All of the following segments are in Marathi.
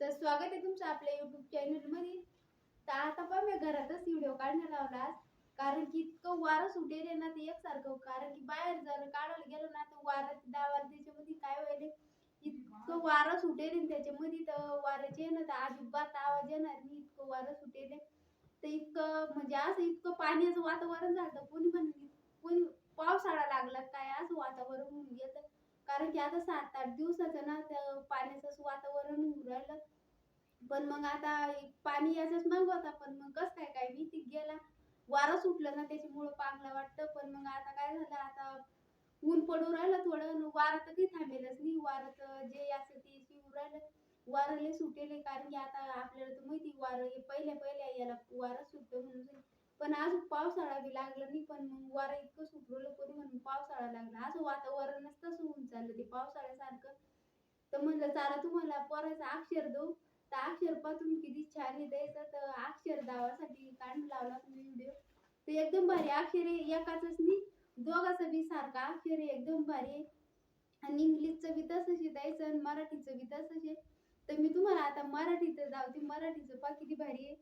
तर स्वागत आहे तुमचं आपल्या युट्यूब चॅनलमध्ये. तर आता पण मी घरातच व्हिडिओ काढण्यात लावला कारण की इतकं वारं सुटेल ना ते एकसारखं. कारण की बाहेर जर काढायला गेलो ना तर वारं दावा त्याच्यामध्ये काय व्हायले इतकं वारं सुटेल त्याच्यामध्ये. तर वाऱ्याचे ना तर अजिबात आवाज येणार नाही. इतकं वारं सुटेल तर इतकं म्हणजे असं इतकं पाण्याचं वातावरण झालं. कोणी पण कोणी पावसाळा लागला काय असं वातावरण होऊन गेलं. कारण की आता सात आठ दिवसाचं ना पाणी पाण्याचं असं वातावरण होऊन राहिलं. पण मग आता पाणी याचाच माग होता पण मग कसं काय काय मी ती गेला. वारं सुटलं ना त्याच्यामुळं पांगला वाटतं. पण मग आता काय झालं आता ऊन पडून राहिलं थोडं वारं तर काही थांबेलच नाही. वारं तर जे असं ते शिवून राहिलं. वारं लय सुटेल कारण की आता आपल्याला तर माहिती वारं हे पहिल्या पहिल्या याला वारं सुटतं म्हणून. पण आज पावसाळा बी लागला नाही पण मग वारं इतकं सुटलेलं कोणी म्हणून पावसाळा लागला. असं वातावरणच तसं होऊन चाललं ते पावसाळ्यासारखं. तर म्हणलं चला तुम्हाला पोराचं अक्षर देऊ. तर अक्षर पहा तुम्ही किती छान आहे द्यायचं तर अक्षर दावासाठी काढून लावला तुम्ही व्हिडिओ तर एकदम भारी अक्षर आहे एकाच नाही दोघाचं बी सारखा अक्षर आहे एकदम भारी आहे. आणि इंग्लिशचं बी तसंच द्यायचं आणि मराठीचं बी तसंच आहे. तर मी तुम्हाला आता मराठीचं दावते मराठीचं पहा किती भारी आहे.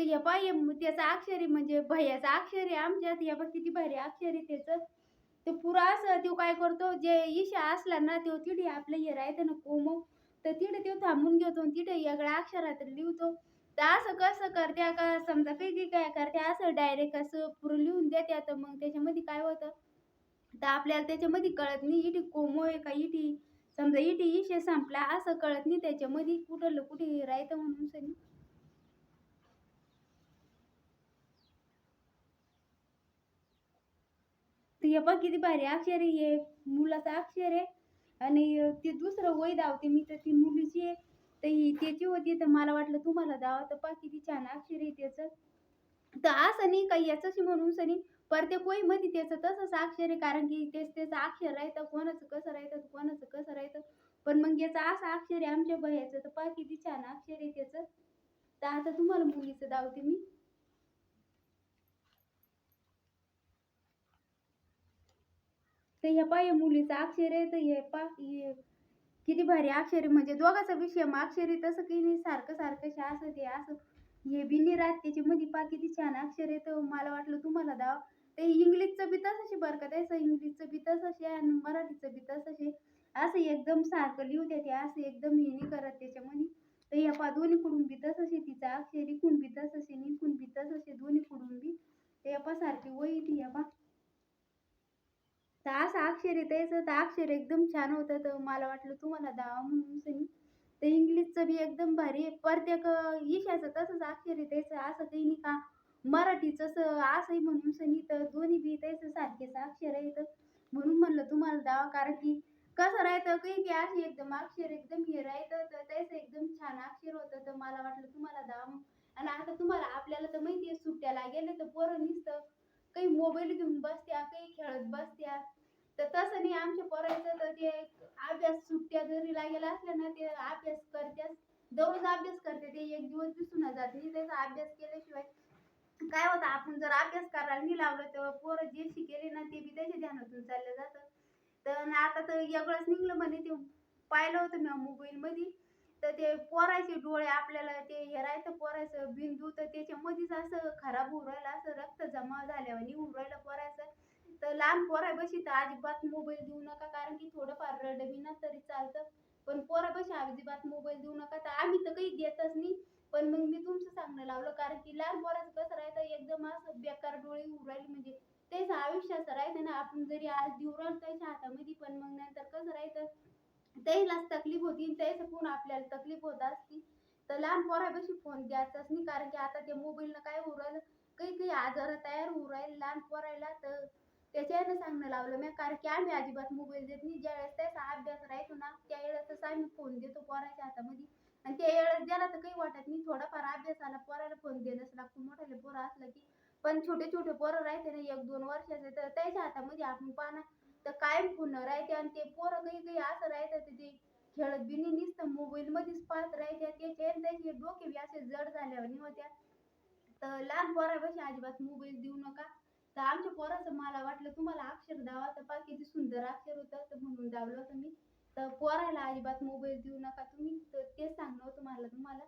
तर हे पाय हे त्याचं अक्षरी म्हणजे भैयाचं अक्षरी आमच्यात हे किती भारी अक्षरी त्याचं. तर पुरा असं तो काय करतो जे ईशा असला ना तो तिथे आपलं हे राहतं ना कोमो तर तिथे तो थांबून घेतो आणि तिथे वेगळ्या अक्षरात लिहितो. तर असं कसं करते का समजा काही काय करते असं डायरेक्ट असं पुरं लिहून देते तर मग त्याच्यामध्ये काय होतं तर आपल्याला त्याच्यामध्ये कळत नाही इटी कोमो आहे का इटी समजा इटी इशे संपला असं कळत नाही त्याच्यामध्ये कुठं कुठे राहतं म्हणून सनी. हे बघ किती भारी अक्षर आहे हे मुलाचं अक्षर आहे. आणि ते दुसरं वय धावते मी तर ती मुलीची आहे. तर ही त्याची होती तर मला वाटलं तुम्हाला द्यावं तर बाकी किती छान अक्षर आहे त्याचं. तर असं नाही काही याचंच म्हणून सनी प्रत्येकमध्ये त्याचं तसंच अक्षर आहे कारण की तेच त्याचं अक्षर राहतं कोणाचं कसं राहतं कोणाचं कसं राहतं. पण मग याचं असं अक्षर आहे आमच्या भयाचं तर पहा किती छान अक्षर आहे त्याचं. तर आता तुम्हाला मुलीचं दावते मी. तर हे पहा हे मुलीचं अक्षर आहे तर हे पा हे किती भारी अक्षर आहे. म्हणजे दोघाचा विषय मग अक्षर आहे तसं काही नाही. सारखं सारखं असं ते असं. हे बी राहत. त्याची त्याच्यामध्ये पा किती छान अक्षर आहे. तर मला वाटलं तुम्हाला दाव. ते इंग्लिशचं बी तसंशी आहे बरं का. त्याचं इंग्लिशचं बी तसंशी आहे आणि मराठीचं बी तसंशी आहे. असं एकदम सारखं लिहू द्या ते असं एकदम हे नाही करत त्याच्यामध्ये. तर या दोन्ही कुडून बी तसंशी तिचा अक्षर. इकून बी तसंशी निकून बी तसंशी दोन्ही कुडून बी. ते या पहा सारखी वही ती या पा तर असं अक्षर आहे त्याचं तर अक्षर एकदम छान होतं तर मला वाटलं तुम्हाला द्यावा म्हणून सनी तर इंग्लिशचं बी एकदम भारी आहे. प्रत्येक ईशाचं तसंच अक्षर आहे त्याचं असं काही नाही का? मराठीचं असं असंही म्हणून सनी तर दोन्ही बी त्याचं सारखेच अक्षर आहे तर म्हणून म्हणलं तुम्हाला द्यावा कारण की कसं राहतं काही की अशी एकदम अक्षर एकदम हे राहतं तर त्याचं एकदम छान अक्षर होतं. तर मला वाटलं तुम्हाला दावा आणि आता तुम्हाला आपल्याला तर माहिती आहे सुट्ट्याला गेले तर पोरं नुसतं. काही मोबाईल घेऊन बसत्या काही खेळत बसत्या. तर तसं नाही आमच्या पोरायचं तर ते अभ्यास सुट्ट्या जरी लागेला असल्या ना ते अभ्यास करत्यात. दररोज अभ्यास करते ते एक दिवस दिसून जाते. त्याचा अभ्यास केल्याशिवाय काय होतं? आपण जर अभ्यास करायला नाही लावलं तर पोरं जे शिकेले ना ते बी त्याच्या ध्यानातून चाललं जातं तर आता तर वेगळंच निघलं म्हणे ते. पाहिलं होतं मी मोबाईलमध्ये. तर ते पोरायचे डोळे आपल्याला ते हे राहायचं पोरायचं बिंदू तर त्याच्यामध्येच असं खराब होऊ राहिलं असं रक्त जमा झाल्यावर निघून राहिलं पोरायचं तर लहान पोराबशी तर अजिबात मोबाईल देऊ नका कारण की थोडंफार रडविना तरी चालतं. पण पोराबशी अजिबात मोबाईल देऊ नका तर आम्ही तर काही देतच नाही. पण मग मी तुमचं सांगणं लावलं कारण की लहान पोराचं कसं राहतं एकदम असं बेकार डोळे होऊन म्हणजे तेच आयुष्य असं ना आपण जरी आज देऊ राहिलो त्याच्या हातामध्ये पण मग नंतर कसं राहतं त्यालाच तकलीफ होती आणि त्याचं पण आपल्याला तकलीफ होत असती. तर लहान पोरापाशी फोन द्यायचाच नाही कारण की आता त्या मोबाईलनं काय होऊ राहिलं? काही काही आजार तयार होऊ राहिले लहान पोरायला तर त्याच्यानं सांगणं लावलं मी कारण की आम्ही अजिबात मोबाईल देत नाही. ज्या वेळेस त्याचा अभ्यास राहतो ना त्या वेळेसच आम्ही फोन देतो पोराच्या हातामध्ये. आणि त्या वेळेस द्यायला तर काही वाटत नाही थोडाफार अभ्यास आला पोराला फोन देणंच लागतो. मोठ्याला पोरं असलं की पण छोटे छोटे पोरं राहते ना एक दोन वर्षाचे तर त्याच्या हातामध्ये आपण पाना तर कायम फोन राहते आणि ते पोरं काही काही असं राहतं ते. खेळत बिनी नाही नुसतं मोबाईलमध्येच पाहत राहते. त्याचे त्याचे डोके बी असे जड झाल्यावर होत्या. तर लहान पोरापाशी अजिबात मोबाईल देऊ नका. तर आमच्या पोराचं मला वाटलं तुम्हाला अक्षर दावा तर पहा किती सुंदर अक्षर होतं तर म्हणून दावलं होतं मी. तर पोराला अजिबात मोबाईल देऊ नका तुम्ही. तर तेच सांगणं होतं मला तुम्हाला.